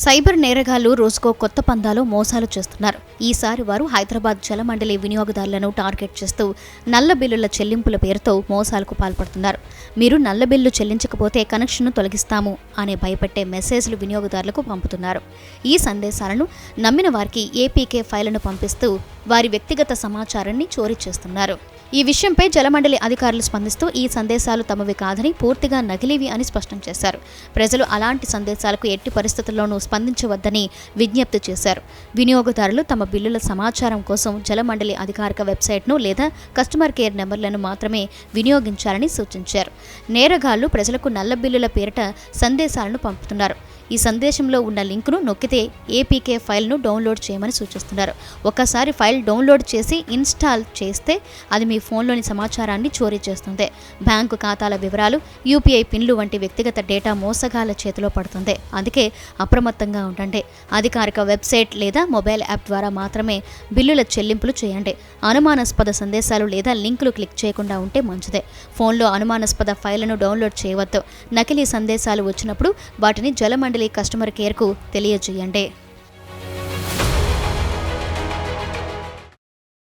Cyber నేరగాళ్ళు రోజుకో కొత్త పందాలు మోసాలు చేస్తున్నారు. ఈసారి వారు హైదరాబాద్ జలమండలి వినియోగదారులను టార్గెట్ చేస్తూ నల్ల బిల్లుల చెల్లింపుల పేరుతో మోసాలకు పాల్పడుతున్నారు. మీరు నల్ల బిల్లు చెల్లించకపోతే కనెక్షన్ను తొలగిస్తాము అనే భయపెట్టే మెసేజ్లు వినియోగదారులకు పంపుతున్నారు. ఈ సందేశాలను నమ్మిన వారికి ఏపీకే ఫైళ్ళను పంపిస్తూ వారి వ్యక్తిగత సమాచారాన్ని చోరీ చేస్తున్నారు. ఈ విషయంపై జలమండలి అధికారులు స్పందిస్తూ ఈ సందేశాలు తమవి కాదని పూర్తిగా నకిలీవి అని స్పష్టం చేశారు. ప్రజలు అలాంటి సందేశాలకు ఎట్టి పరిస్థితుల్లోనూ స్పందించవద్దని విజ్ఞప్తి చేశారు. వినియోగదారులు తమ బిల్లుల సమాచారం కోసం జలమండలి అధికారిక వెబ్సైట్ను లేదా కస్టమర్ కేర్ నెంబర్లను మాత్రమే వినియోగించాలని సూచించారు. నేరగాళ్ళు ప్రజలకు నల్ల బిల్లుల పేరిట సందేశాలను పంపుతున్నారు. ఈ సందేశంలో ఉన్న లింక్ను నొక్కితే ఏపీకే ఫైల్ను డౌన్లోడ్ చేయమని సూచిస్తున్నారు. ఒకసారి ఫైల్ డౌన్లోడ్ చేసి ఇన్స్టాల్ చేస్తే అది మీ ఫోన్లోని సమాచారాన్ని చోరీ చేస్తుంది. బ్యాంకు ఖాతాల వివరాలు యూపీఐ పిన్లు వంటి వ్యక్తిగత డేటా మోసగాళ్ళ చేతిలో పడుతుంది. అందుకే అప్రమత్తంగా ఉండండి. అధికారిక వెబ్సైట్ లేదా మొబైల్ యాప్ ద్వారా మాత్రమే బిల్లుల చెల్లింపులు చేయండి. అనుమానాస్పద సందేశాలు లేదా లింకులు క్లిక్ చేయకుండా ఉంటే మంచిదే. ఫోన్లో అనుమానాస్పద ఫైళ్ళను డౌన్లోడ్ చేయవద్దు. నకిలీ సందేశాలు వచ్చినప్పుడు వాటిని జలమండలి కస్టమర్ కేర్కు తెలియజేయండి.